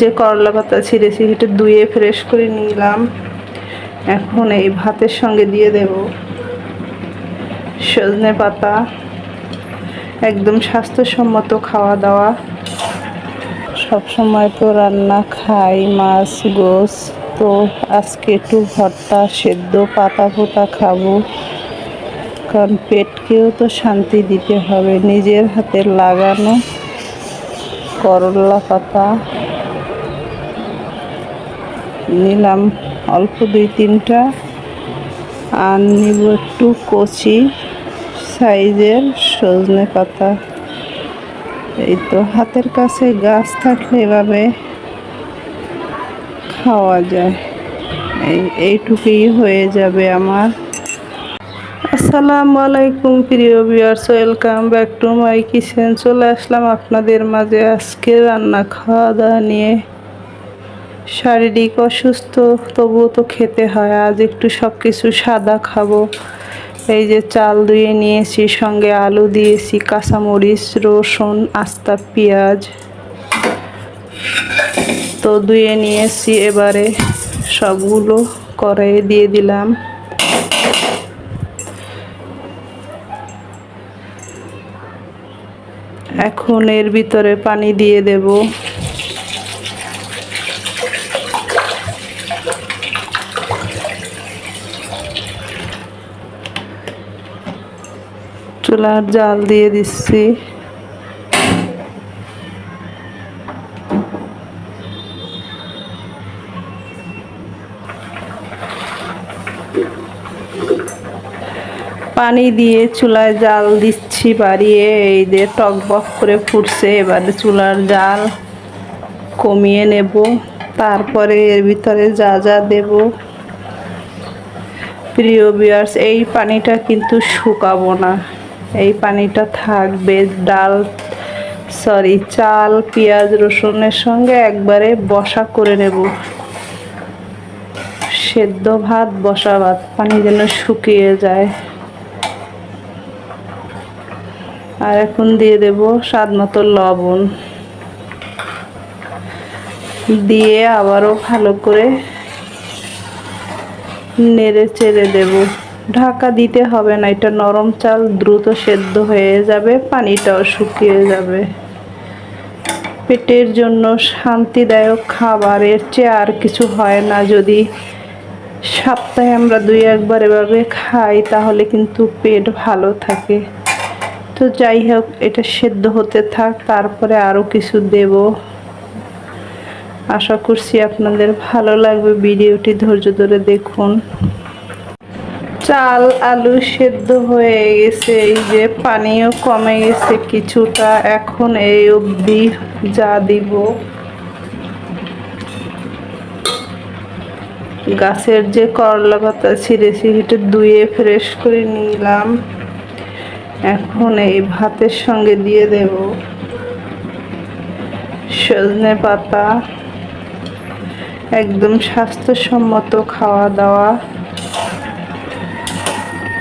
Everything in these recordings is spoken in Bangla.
যে করলা পাতা ছিঁড়েছি সেটা ধুয়ে ফ্রেশ করে নিলাম। এখন এই ভাতের সঙ্গে দিয়ে দেব সজনে পাতা। একদম স্বাস্থ্যসম্মত খাওয়া দাওয়া। সবসময় তো রান্না খাই, মাছ, গোস। তো আজকে একটু ভর্তা সেদ্ধ পাতা পোতা খাব। কারণ পেটকেও তো শান্তি দিতে হবে, নিজের হাতে লাগানো করলা পাতা। নিলাম অল্প দুই তিনটা। আর নিব একটু কচি সাইজের সজনে পাতা। এই তো হাতের কাছে গাছ থাকলে এভাবে খাওয়া যায়। এই, এইটুকুই হয়ে যাবে আমার। আসসালামু আলাইকুম প্রিয় viewers welcome back to my kitchen চলে আসলাম আপনাদের মাঝে আজকে রান্না খাওয়া দাওয়া নিয়ে। শারীরিক অসুস্থ, তবুও তো খেতে হয়। আজ একটু সব কিছু সাদা খাব। এই যে চাল ধুয়ে নিয়েছি, সঙ্গে আলু দিয়েছি, কাঁচামরিচ, রসুন, আস্তা, পেঁয়াজ। তো ধুয়ে নিয়েছি এবারে সবগুলো কড়াইয়ে দিয়ে দিলাম। এখন এর ভিতরে পানি দিয়ে দেব। চুলার জাল দিয়ে দিচ্ছি। পানি দিয়ে চুলায় জাল দিচ্ছি বাড়িয়ে, এই যে টক বক করে ফুটছে, এবারে চুলার জাল কমিয়ে নেব। তারপরে এর ভিতরে যা যা দেব। প্রিয় বিয়ার্স এই পানিটা কিন্তু শুকাবো না। এই পানিটা থাকবে, ডাল সরি চাল, পেঁয়াজ, রসুনের সঙ্গে একবারে বসা করে নেব। সেদ্ধ ভাত, বসা ভাত, পানি যেন শুকিয়ে যায়। আর এখন দিয়ে দেব স্বাদ মতো লবণ। দিয়ে আবারও ভালো করে নেড়ে চেড়ে দেব। ঢাকা দিতে হবে না, এটা নরম চাল, দ্রুত সেদ্ধ হয়ে যাবে, পানিটাও শুকিয়ে যাবে। পেটের জন্য শান্তিদায়ক খাবারের চেয়ে আর কিছু হয় না, যদি সপ্তাহে আমরা দুই একবার এভাবে খাই, তাহলে কিন্তু পেট ভালো থাকে। তো যাই হোক, এটা সেদ্ধ হতে থাক, তারপরে আরও কিছু দেব। আশা করছি আপনাদের ভালো লাগবে, ভিডিওটি ধৈর্য ধরে দেখুন। চাল, আলু সেদ্ধ হয়ে গেছে, এই যে পানিও কমে গেছে কিছুটা, এখন এই অবধি যা দিব। গাছের যে করলা পাতা ছিঁড়েছি সেটা ধুয়ে ফ্রেশ করে নিলাম। এখন এই ভাতের সঙ্গে দিয়ে দেব সজনে পাতা। একদম স্বাস্থ্যসম্মত খাওয়া দাওয়া।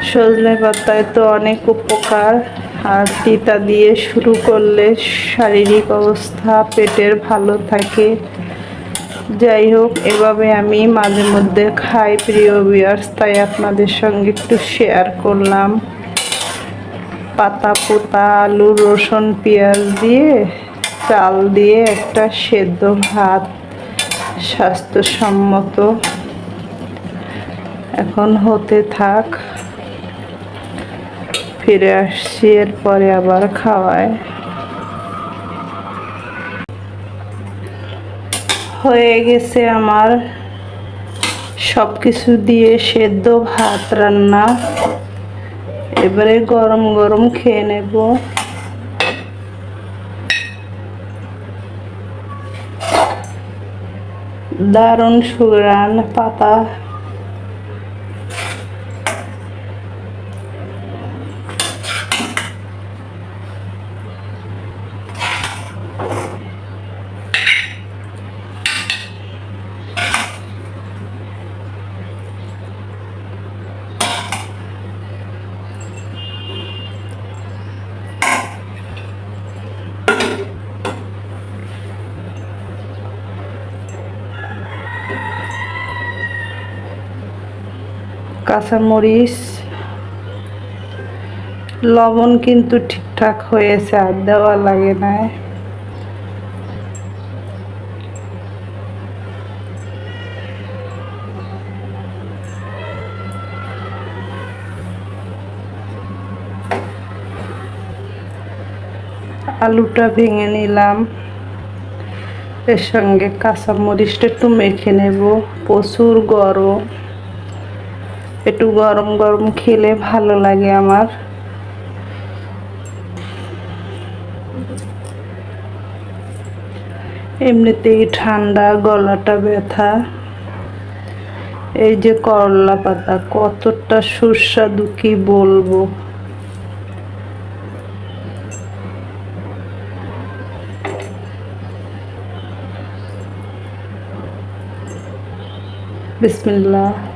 সজনে পাতায় তো অনেক উপকার। আর তিতা দিয়ে শুরু করলে শারীরিক অবস্থা, পেটের ভালো থাকে। যাই হোক, এভাবে আমি মাঝে মধ্যে খাই। প্রিয় বিয়ার্স তাই আপনাদের সঙ্গে একটু শেয়ার করলাম। পাতা পোতা, আলু, রসুন, পেঁয়াজ দিয়ে, চাল দিয়ে একটা সেদ্ধ ভাত স্বাস্থ্যসম্মত। এখন হতে থাক। ফিরে আসছি এরপরে আবার খাওয়ায়। হয়ে গেছে আমার সব কিছু দিয়ে সেদ্ধ ভাত রান্না। এবারে গরম গরম খেয়ে নেব। দারুণ সুরান পাতা। কাঁচামরিচ, লবণ কিন্তু ঠিকঠাক হয়েছে, আর দেওয়া লাগে না আলুটা ভেঙে নিলাম। এর সঙ্গে কাঁচা মরিচটা একটু মেখে নেব। প্রচুর গরম। একটু গরম গরম খেলে ভালো লাগে আমার। এমনিতেই ঠান্ডা, গলাটা ব্যথা। এই যে করলা পাতা, কতটা সুস্বাদু কি বলব। বিসমিল্লাহ।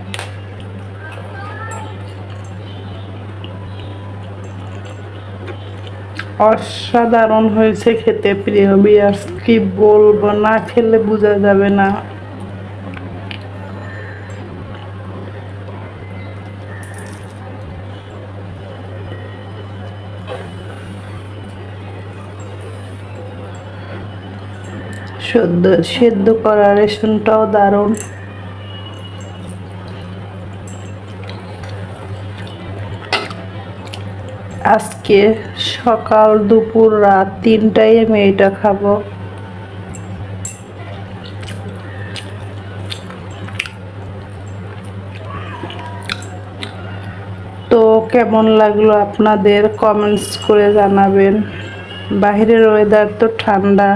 অসাধারণ হয়েছে খেতে, প্রিয় বিয়ার্স। কি বলব, না খেলে বোঝা যাবে না। সেদ্ধ সেদ্ধ করা রেশনটাও দারুণ। আজকে সকাল, দুপুর, রাত তিনটায় আমি এটা খাব। তো কেমন লাগল আপনাদের? কমেন্টস করে জানাবেন। বাহিরের ওয়েদার তো ঠান্ডা।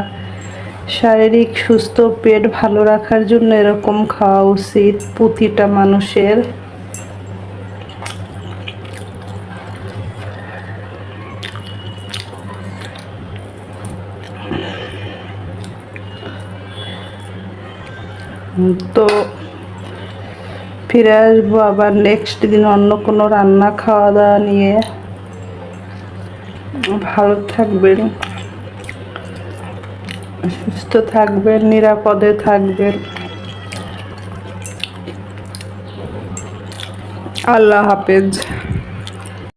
শারীরিক সুস্থ পেট ভালো রাখার জন্য এরকম খাওয়া উচিত প্রতিটা মানুষের। তো ফিরে আসব আবার নেক্সট দিন অন্য কোনো রান্না খাওয়া দাওয়া নিয়ে। ভালো থাকবেন। সুস্থ থাকবেন, নিরাপদে থাকবেন। আল্লাহ হাফেজ।